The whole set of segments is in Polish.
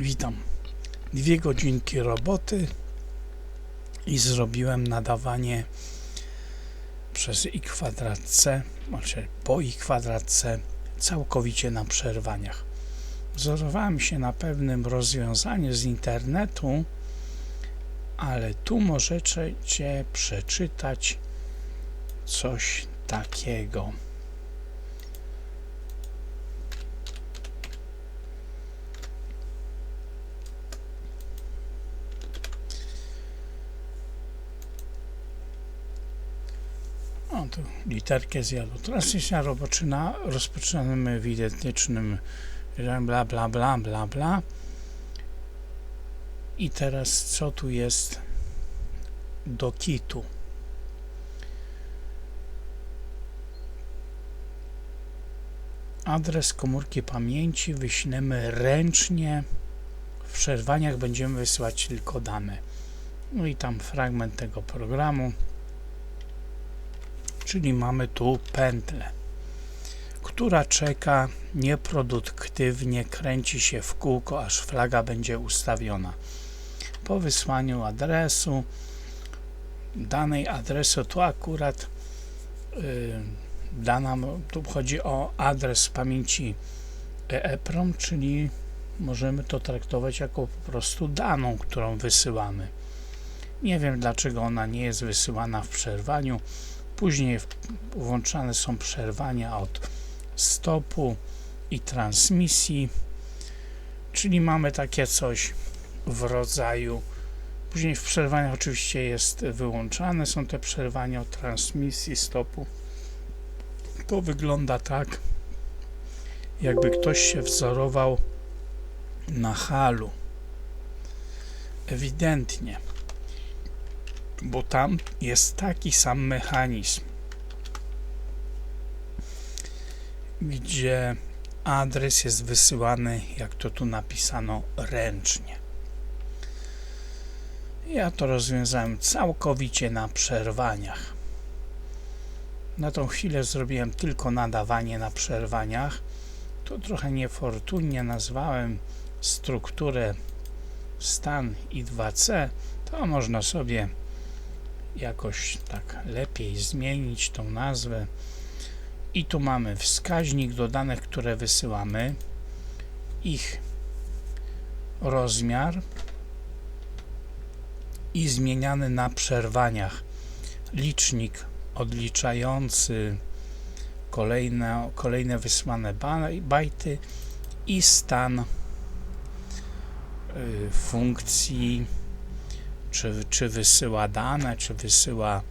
Witam. Dwie godzinki roboty i zrobiłem nadawanie przez i kwadrat c, znaczy po i kwadrat c całkowicie na przerwaniach. Wzorowałem się na pewnym rozwiązaniu z internetu, ale tu możecie przeczytać coś takiego. Tu literkę zjadł. Transmisja roboczyna rozpoczynamy w identycznym bla bla bla bla bla. I teraz co tu jest do kitu? Adres komórki pamięci wyślemy ręcznie. W przerwaniach będziemy wysyłać tylko dane. No i tam fragment tego programu czyli mamy tu pętlę, która czeka nieproduktywnie, kręci się w kółko, aż flaga będzie ustawiona. Po wysłaniu adresu, danej adresu, tu akurat yy, dana, tu chodzi o adres pamięci EEPROM, czyli możemy to traktować jako po prostu daną, którą wysyłamy. Nie wiem dlaczego ona nie jest wysyłana w przerwaniu. Później włączane są przerwania od stopu i transmisji, czyli mamy takie coś w rodzaju. Później w przerwaniach oczywiście jest wyłączane, są te przerwania od transmisji, stopu. To wygląda tak, jakby ktoś się wzorował na halu. Ewidentnie bo tam jest taki sam mechanizm, gdzie adres jest wysyłany, jak to tu napisano, ręcznie. Ja to rozwiązałem całkowicie na przerwaniach. Na tą chwilę zrobiłem tylko nadawanie na przerwaniach. To trochę niefortunnie nazwałem strukturę stan i 2C. To można sobie jakoś tak lepiej zmienić tą nazwę. I tu mamy wskaźnik do danych, które wysyłamy, ich rozmiar i zmieniany na przerwaniach licznik odliczający kolejne, kolejne wysłane bajty i stan y, funkcji czy, czy wysyła dane, czy wysyła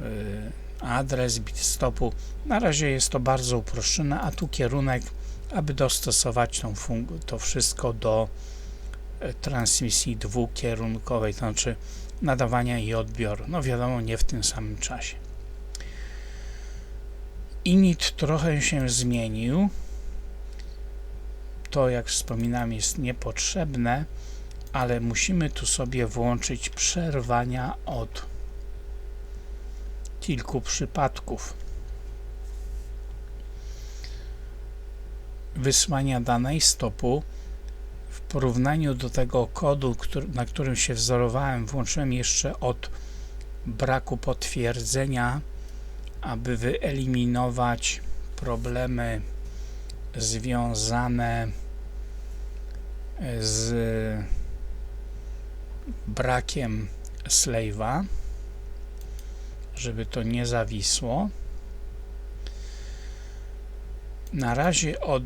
y, adres bitstopu. Na razie jest to bardzo uproszczone, a tu kierunek, aby dostosować tą to wszystko do y, transmisji dwukierunkowej, to znaczy nadawania i odbioru. No wiadomo, nie w tym samym czasie. Init trochę się zmienił. To, jak wspominałem, jest niepotrzebne ale musimy tu sobie włączyć przerwania od kilku przypadków. Wysłania danej stopu w porównaniu do tego kodu, na którym się wzorowałem, włączyłem jeszcze od braku potwierdzenia, aby wyeliminować problemy związane z brakiem slave'a, żeby to nie zawisło. Na razie od,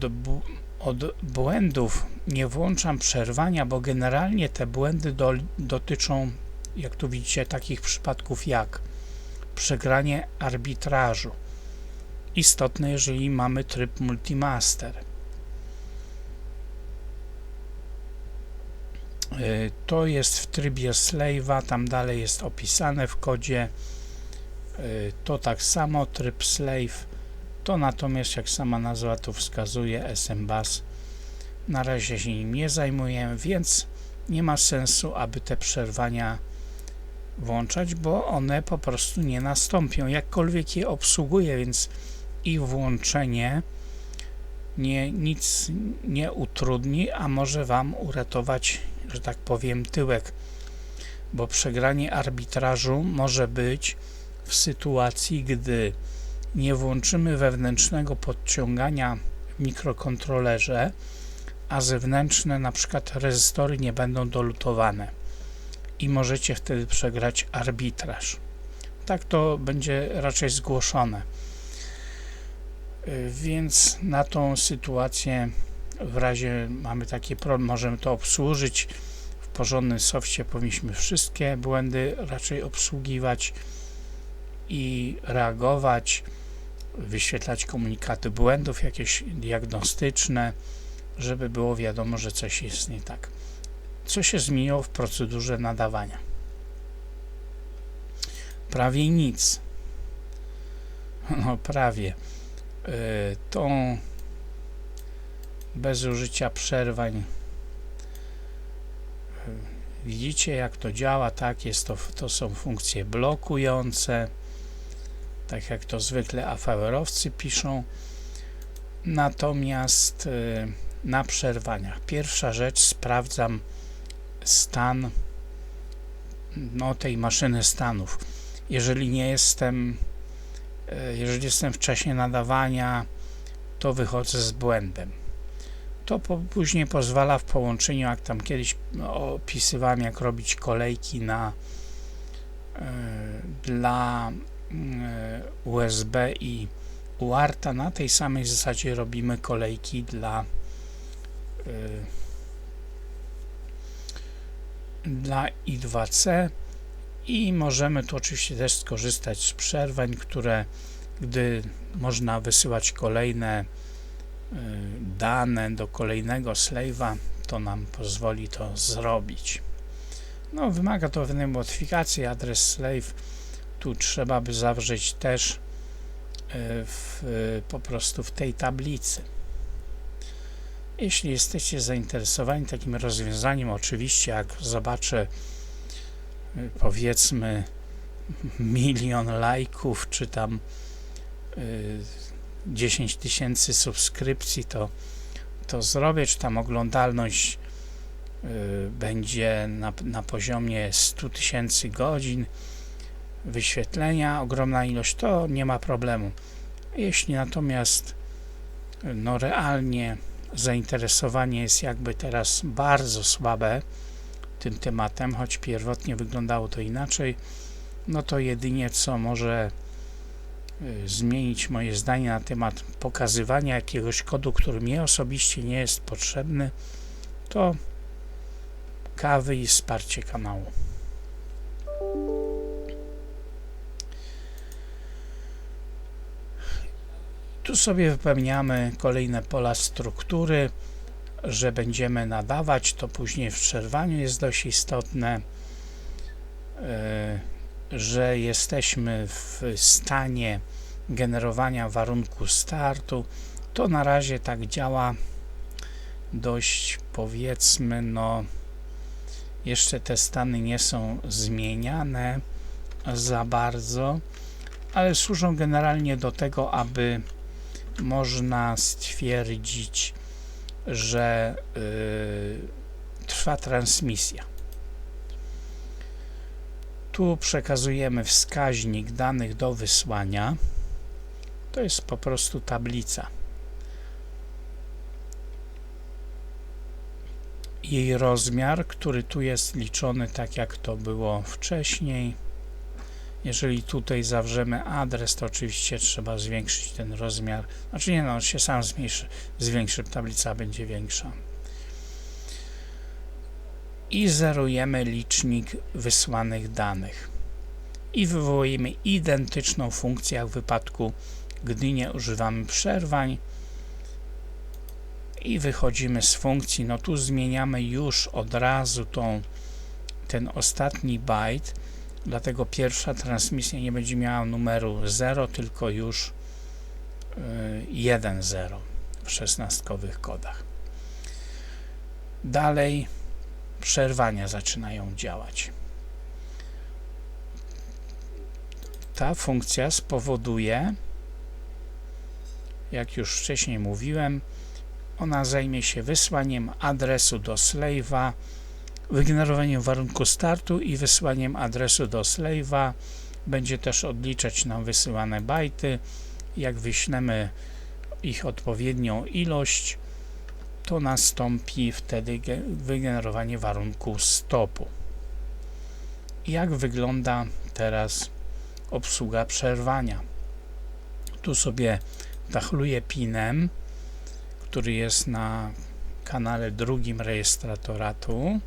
od błędów nie włączam przerwania, bo generalnie te błędy do, dotyczą, jak tu widzicie, takich przypadków jak przegranie arbitrażu. Istotne, jeżeli mamy tryb multimaster. To jest w trybie slave'a, tam dalej jest opisane w kodzie. Y, to tak samo, tryb slave. To natomiast, jak sama nazwa tu wskazuje, SMBus. Na razie się nim nie zajmuję, więc nie ma sensu, aby te przerwania włączać, bo one po prostu nie nastąpią. Jakkolwiek je obsługuję, więc ich włączenie nie, nic nie utrudni, a może Wam uratować, że tak powiem, tyłek, bo przegranie arbitrażu może być w sytuacji, gdy nie włączymy wewnętrznego podciągania w mikrokontrolerze, a zewnętrzne, na przykład rezystory, nie będą dolutowane i możecie wtedy przegrać arbitraż. Tak to będzie raczej zgłoszone. Y, Więc na tą sytuację w razie mamy taki problem, możemy to obsłużyć. W porządnym softie powinniśmy wszystkie błędy raczej obsługiwać i reagować, wyświetlać komunikaty błędów jakieś diagnostyczne, żeby było wiadomo, że coś jest nie tak. Co się zmieniło w procedurze nadawania? Prawie nic. No prawie. Yy, tą bez użycia przerwań. Widzicie jak to działa, tak, jest to, to są funkcje blokujące tak jak to zwykle AVR-owcy piszą. Natomiast yy, na przerwaniach. Pierwsza rzecz sprawdzam stan no, tej maszyny stanów. Jeżeli nie jestem E, jeżeli jestem w czasie nadawania, to wychodzę z błędem. To po, później pozwala w połączeniu, jak tam kiedyś opisywałem, jak robić kolejki na y, dla y, USB i UARTA, na tej samej zasadzie robimy kolejki dla y, dla I2C i możemy tu oczywiście też skorzystać z przerwań, które gdy można wysyłać kolejne dane do kolejnego slave'a, to nam pozwoli to zrobić. No, wymaga to pewnej modyfikacji, adres slave tu trzeba by zawrzeć też y, w, y, po prostu w tej tablicy. Jeśli jesteście zainteresowani takim rozwiązaniem, oczywiście jak zobaczę powiedzmy milion lajków, czy tam 10 tysięcy subskrypcji, to, to zrobię, czy tam oglądalność będzie na, na poziomie 100 tysięcy godzin wyświetlenia, ogromna ilość, to nie ma problemu. Jeśli natomiast no realnie zainteresowanie jest jakby teraz bardzo słabe, tym tematem, choć pierwotnie wyglądało to inaczej, no to jedynie co może y, zmienić moje zdanie na temat pokazywania jakiegoś kodu, który mnie osobiście nie jest potrzebny, to kawy i wsparcie kanału. Tu sobie wypełniamy kolejne pola struktury że będziemy nadawać, to później w przerwaniu jest dość istotne, e, że jesteśmy w stanie generowania warunku startu. To na razie tak działa dość powiedzmy, no jeszcze te stany nie są zmieniane za bardzo, ale służą generalnie do tego, aby można stwierdzić że y, trwa transmisja. Tu przekazujemy wskaźnik danych do wysłania. To jest po prostu tablica. Jej rozmiar, który tu jest liczony tak jak to było wcześniej. Jeżeli tutaj zawrzemy adres, to oczywiście trzeba zwiększyć ten rozmiar. Znaczy nie, no, on się sam zmniejszy, zwiększy, tablica będzie większa. I zerujemy licznik wysłanych danych. I wywołujemy identyczną funkcję jak w wypadku, gdy nie używamy przerwań. I wychodzimy z funkcji. No tu zmieniamy już od razu tą, ten ostatni byte dlatego pierwsza transmisja nie będzie miała numeru 0, tylko już 1-0 y, w szesnastkowych kodach. Dalej przerwania zaczynają działać. Ta funkcja spowoduje, jak już wcześniej mówiłem, Ona zajmie się wysłaniem adresu do slave'a, wygenerowaniem warunku startu i wysłaniem adresu do slave'a. Będzie też odliczać nam wysyłane bajty. Jak wyślemy ich odpowiednią ilość, to nastąpi wtedy wygenerowanie warunku stopu. Jak wygląda teraz obsługa przerwania? Tu sobie dachluję pinem, który jest na kanale drugim rejestratoratu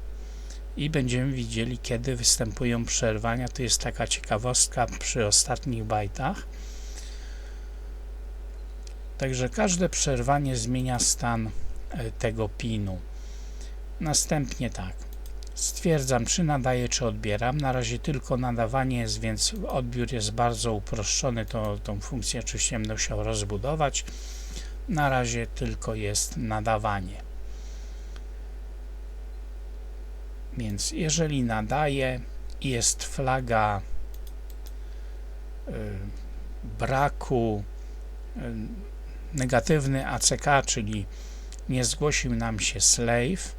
i będziemy widzieli, kiedy występują przerwania. To jest taka ciekawostka przy ostatnich bajtach. Także każde przerwanie zmienia stan tego pinu. Następnie tak. Stwierdzam, czy nadaję, czy odbieram. Na razie tylko nadawanie jest, więc odbiór jest bardzo uproszczony. To, tą funkcję oczywiście będę musiał rozbudować. Na razie tylko jest nadawanie. Więc jeżeli nadaje i jest flaga y, braku y, negatywny ACK, czyli nie zgłosił nam się slave,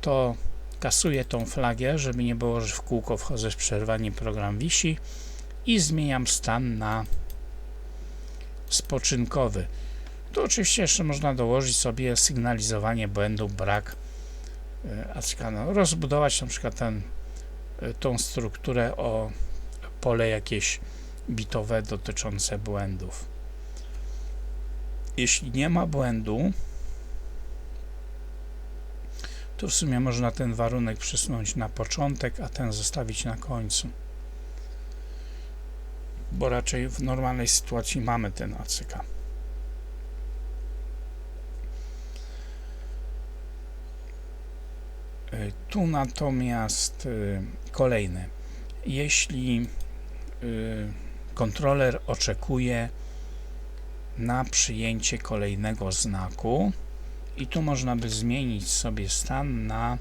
to kasuję tą flagę, żeby nie było, że w kółko wchodzę z przerwaniem program wisi i zmieniam stan na spoczynkowy. Tu oczywiście jeszcze można dołożyć sobie sygnalizowanie błędu, brak e, ACK. rozbudować na przykład ten, e, tą strukturę o pole jakieś bitowe dotyczące błędów. Jeśli nie ma błędu, to w sumie można ten warunek przesunąć na początek, a ten zostawić na końcu. Bo raczej w normalnej sytuacji mamy ten ACK. Tu natomiast y, kolejne. Jeśli y, kontroler oczekuje na przyjęcie kolejnego znaku, i tu można by zmienić sobie stan na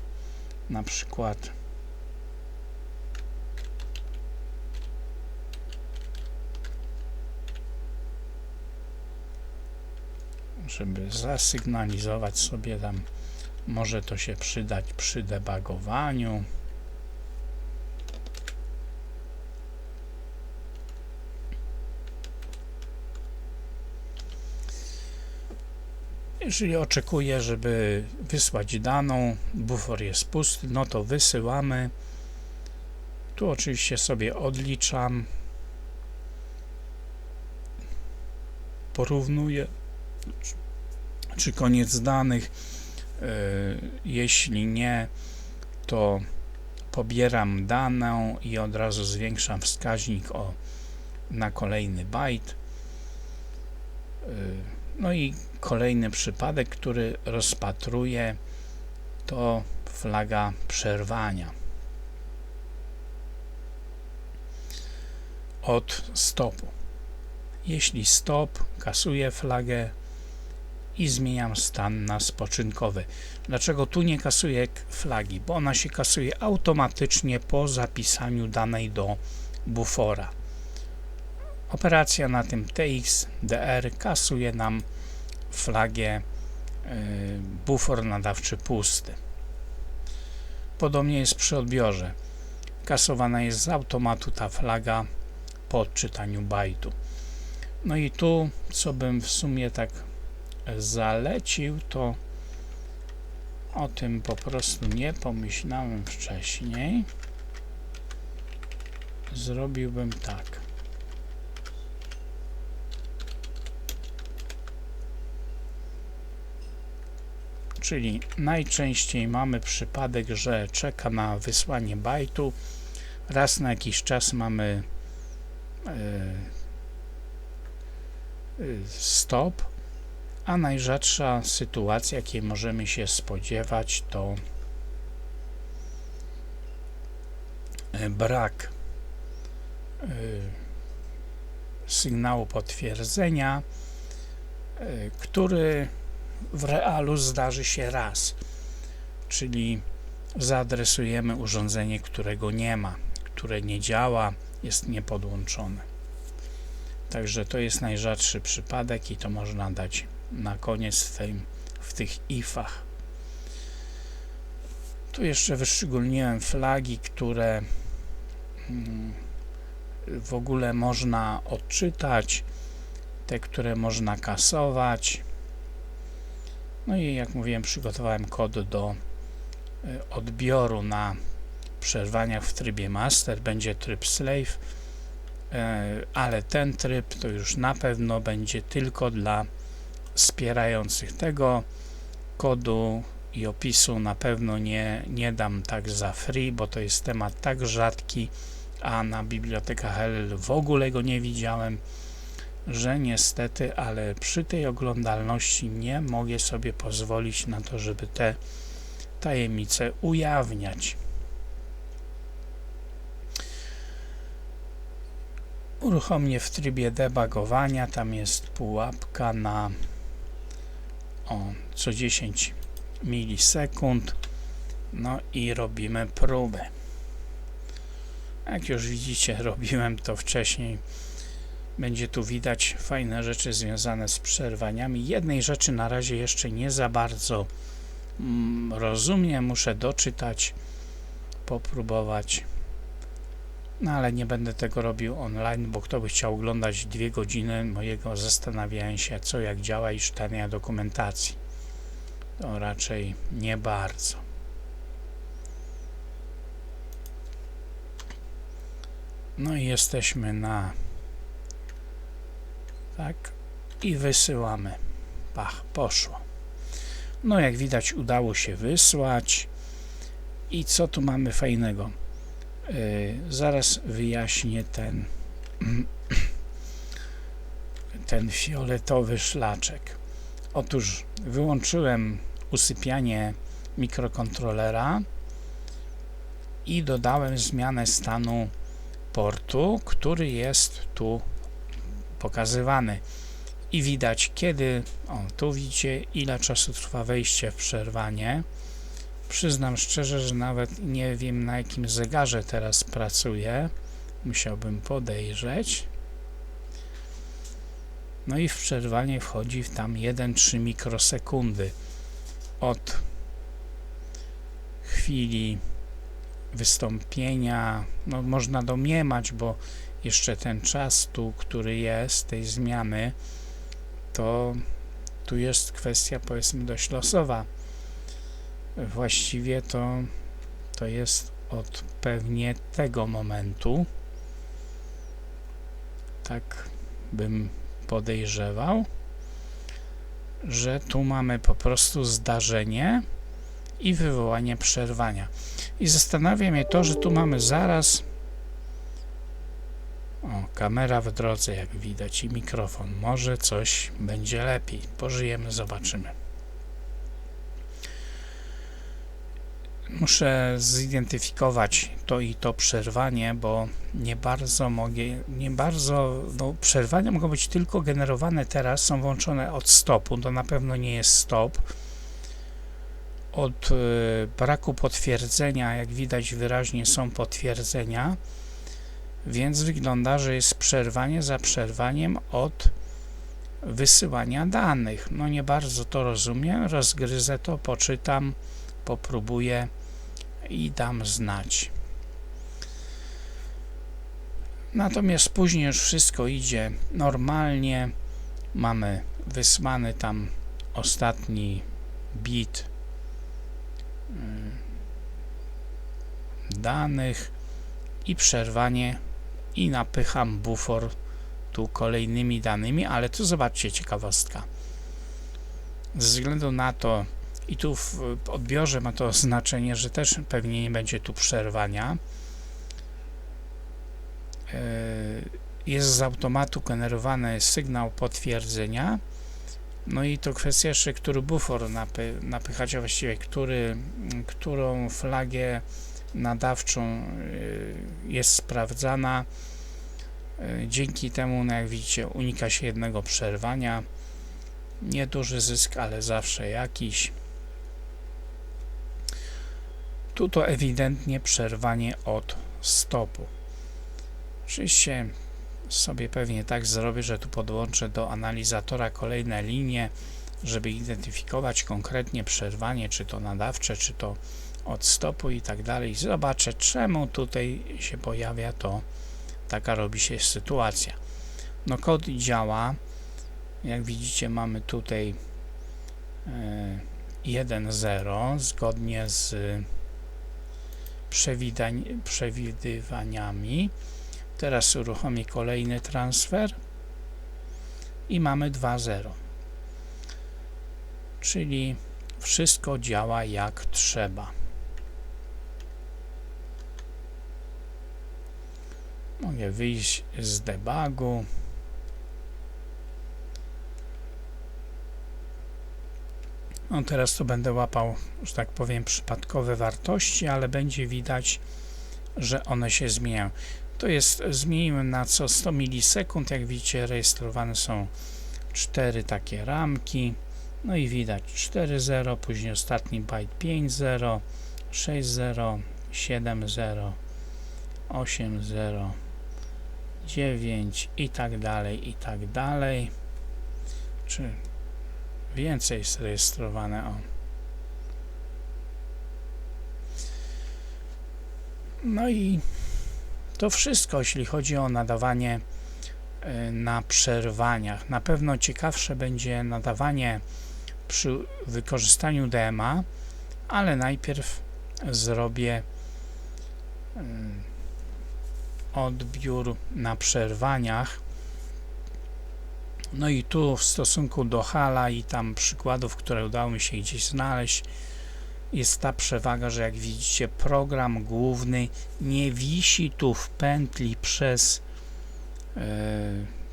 na przykład żeby zasygnalizować sobie tam może to się przydać przy debugowaniu Jeżeli oczekuję, żeby wysłać daną, bufor jest pusty, no to wysyłamy. Tu oczywiście sobie odliczam. Porównuję, czy koniec danych. E, jeśli nie, to pobieram daną i od razu zwiększam wskaźnik o, na kolejny bajt. No i Kolejny przypadek, który rozpatruję, to flaga przerwania. Od stopu. Jeśli stop, kasuję flagę i zmieniam stan na spoczynkowy. Dlaczego tu nie kasuję flagi? Bo ona się kasuje automatycznie po zapisaniu danej do bufora. Operacja na tym TXDR kasuje nam flagie y, bufor nadawczy pusty. Podobnie jest przy odbiorze. Kasowana jest z automatu ta flaga po odczytaniu bajtu. No i tu, co bym w sumie tak zalecił, to o tym po prostu nie pomyślałem wcześniej. Zrobiłbym tak. Czyli najczęściej mamy przypadek, że czeka na wysłanie bajtu. Raz na jakiś czas mamy e, e, stop, a najrzadsza sytuacja, jakiej możemy się spodziewać, to e, brak sygnału potwierdzenia, który w realu zdarzy się raz, czyli zaadresujemy urządzenie, którego nie ma, które nie działa, jest niepodłączone. Także to jest najrzadszy przypadek i to można dać na koniec w, tym, w tych ifach. Tu jeszcze wyszczególniłem flagi, które mm, w ogóle można odczytać, te, które można kasować. No i jak mówiłem, przygotowałem kod do y, odbioru na przerwaniach w trybie master. Będzie tryb slave, y, ale ten tryb to już na pewno będzie tylko dla wspierających tego kodu i opisu na pewno nie, nie dam tak za free, bo to jest temat tak rzadki, a na bibliotekach LL w ogóle go nie widziałem, że niestety, ale przy tej oglądalności nie mogę sobie pozwolić na to, żeby te tajemnice ujawniać. Uruchomię w trybie debugowania, tam jest pułapka na o, co 10 milisekund. No i robimy próbę. Jak już widzicie robiłem to wcześniej będzie tu widać fajne rzeczy związane z przerwaniami. Jednej rzeczy na razie jeszcze nie za bardzo mm, rozumiem. Muszę doczytać popróbować. No ale nie będę tego robił online, bo kto by chciał oglądać dwie godziny mojego zastanawiania się co jak działa i czytania dokumentacji. To raczej nie bardzo. No i jesteśmy na tak i wysyłamy. Pach, poszło. No jak widać udało się wysłać. I co tu mamy fajnego? Yy, zaraz wyjaśnię ten ten fioletowy szlaczek. Otóż wyłączyłem usypianie mikrokontrolera i dodałem zmianę stanu portu, który jest tu pokazywany. I widać kiedy, o tu widzicie ile czasu trwa wejście w przerwanie. Przyznam szczerze, że nawet nie wiem na jakim zegarze teraz pracuję. Musiałbym podejrzeć. No i w przerwanie wchodzi tam 1-3 mikrosekundy. Od chwili wystąpienia, no można domniemać, bo jeszcze ten czas tu, który jest, tej zmiany, to tu jest kwestia powiedzmy dość losowa. Właściwie to, to jest od pewnie tego momentu, tak bym podejrzewał że tu mamy po prostu zdarzenie i wywołanie przerwania. I zastanawia mnie to, że tu mamy zaraz o, kamera w drodze, jak widać, i mikrofon. Może coś będzie lepiej. Pożyjemy, zobaczymy. muszę zidentyfikować to i to przerwanie, bo nie bardzo mogę, nie bardzo, no przerwania mogą być tylko generowane teraz, są włączone od stopu, to na pewno nie jest stop. Od y, braku potwierdzenia, jak widać wyraźnie są potwierdzenia, więc wygląda, że jest przerwanie za przerwaniem od wysyłania danych. No nie bardzo to rozumiem, rozgryzę to, poczytam, popróbuję i dam znać. Natomiast później już wszystko idzie normalnie. Mamy wysłany tam ostatni bit mm, danych i przerwanie i napycham bufor tu kolejnymi danymi, ale tu zobaczcie ciekawostka. Ze względu na to, i tu w odbiorze ma to znaczenie, że też pewnie nie będzie tu przerwania. E, jest z automatu generowany sygnał potwierdzenia. No i to kwestia jeszcze, który bufor napy napychać, a właściwie który, którą flagę nadawczą e, jest sprawdzana. E, dzięki temu, no jak widzicie, unika się jednego przerwania. Nieduży zysk, ale zawsze jakiś. Tu to ewidentnie przerwanie od stopu. Oczywiście sobie pewnie tak zrobię, że tu podłączę do analizatora kolejne linie, żeby identyfikować konkretnie przerwanie, czy to nadawcze, czy to od stopu i tak dalej. Zobaczę, czemu tutaj się pojawia to, taka robi się sytuacja. No kod działa, jak widzicie mamy tutaj 1.0 zgodnie z przewidywaniami. Teraz uruchomię kolejny transfer i mamy 2.0. Czyli wszystko działa jak trzeba. Mogę wyjść z debugu. No teraz to będę łapał, że tak powiem, przypadkowe wartości, ale będzie widać, że one się zmieniają. To jest, zmieniłem na co 100 milisekund, jak widzicie rejestrowane są cztery takie ramki, no i widać 4.0, później ostatni byte 5.0, 6.0, 7.0, 8.0, 9 i tak dalej, i tak dalej. Czy więcej jest rejestrowane? O. No i to wszystko, jeśli chodzi o nadawanie y, na przerwaniach. Na pewno ciekawsze będzie nadawanie przy wykorzystaniu DMA, ale najpierw zrobię y, odbiór na przerwaniach. No i tu w stosunku do hala i tam przykładów, które udało mi się gdzieś znaleźć, jest ta przewaga, że jak widzicie program główny nie wisi tu w pętli przez yy,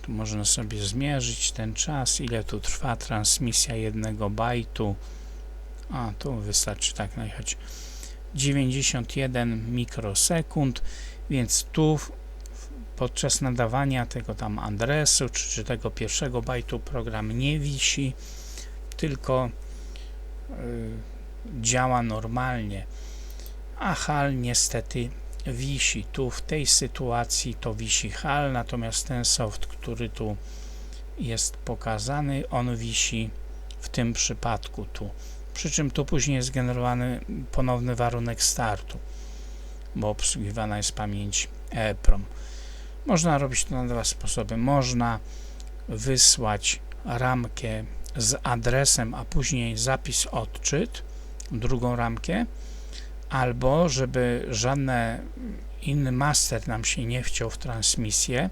tu można sobie zmierzyć ten czas, ile tu trwa transmisja jednego bajtu. A tu wystarczy tak najechać. 91 mikrosekund więc tu podczas nadawania tego tam adresu czy, czy tego pierwszego bajtu program nie wisi tylko yy, działa normalnie, a HAL niestety wisi. Tu w tej sytuacji to wisi HAL, natomiast ten soft, który tu jest pokazany, on wisi w tym przypadku tu. Przy czym tu później jest generowany ponowny warunek startu, bo obsługiwana jest pamięć EEPROM. Można robić to na dwa sposoby. Można wysłać ramkę z adresem, a później zapis odczyt drugą ramkę, albo żeby żadny inny master nam się nie wciął w transmisję,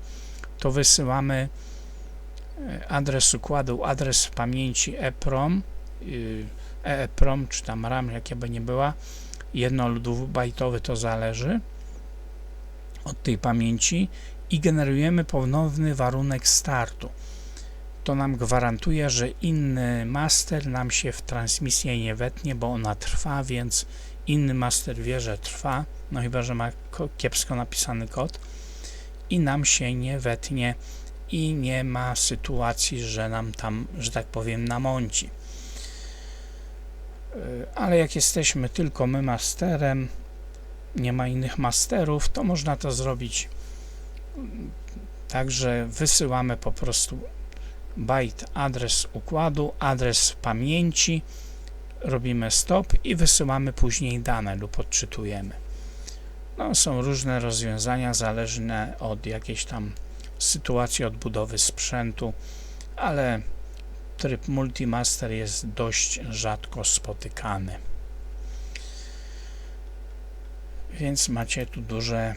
to wysyłamy e, adres układu, adres pamięci EEPROM, EEPROM czy tam RAM, jakie by nie była, jedno lub dwubajtowy to zależy od tej pamięci i generujemy ponowny warunek startu to nam gwarantuje, że inny master nam się w transmisję nie wetnie, bo ona trwa, więc inny master wie, że trwa, no chyba, że ma kiepsko napisany kod i nam się nie wetnie i nie ma sytuacji, że nam tam, że tak powiem, namąci. Yy, ale jak jesteśmy tylko my masterem, nie ma innych masterów, to można to zrobić tak, że wysyłamy po prostu byte adres układu, adres pamięci, robimy stop i wysyłamy później dane lub odczytujemy. No, są różne rozwiązania zależne od jakiejś tam sytuacji odbudowy sprzętu, ale tryb multimaster jest dość rzadko spotykany. Więc macie tu duże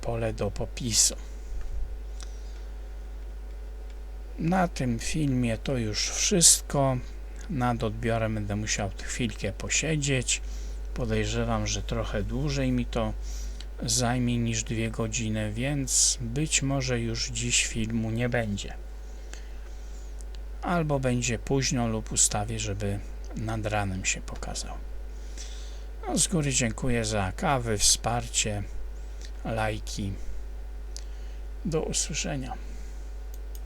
pole do popisu. Na tym filmie to już wszystko. Nad odbiorem będę musiał chwilkę posiedzieć. Podejrzewam, że trochę dłużej mi to zajmie niż dwie godziny, więc być może już dziś filmu nie będzie. Albo będzie późno lub ustawię, żeby nad ranem się pokazał. No, z góry dziękuję za kawy, wsparcie, lajki. Do usłyszenia.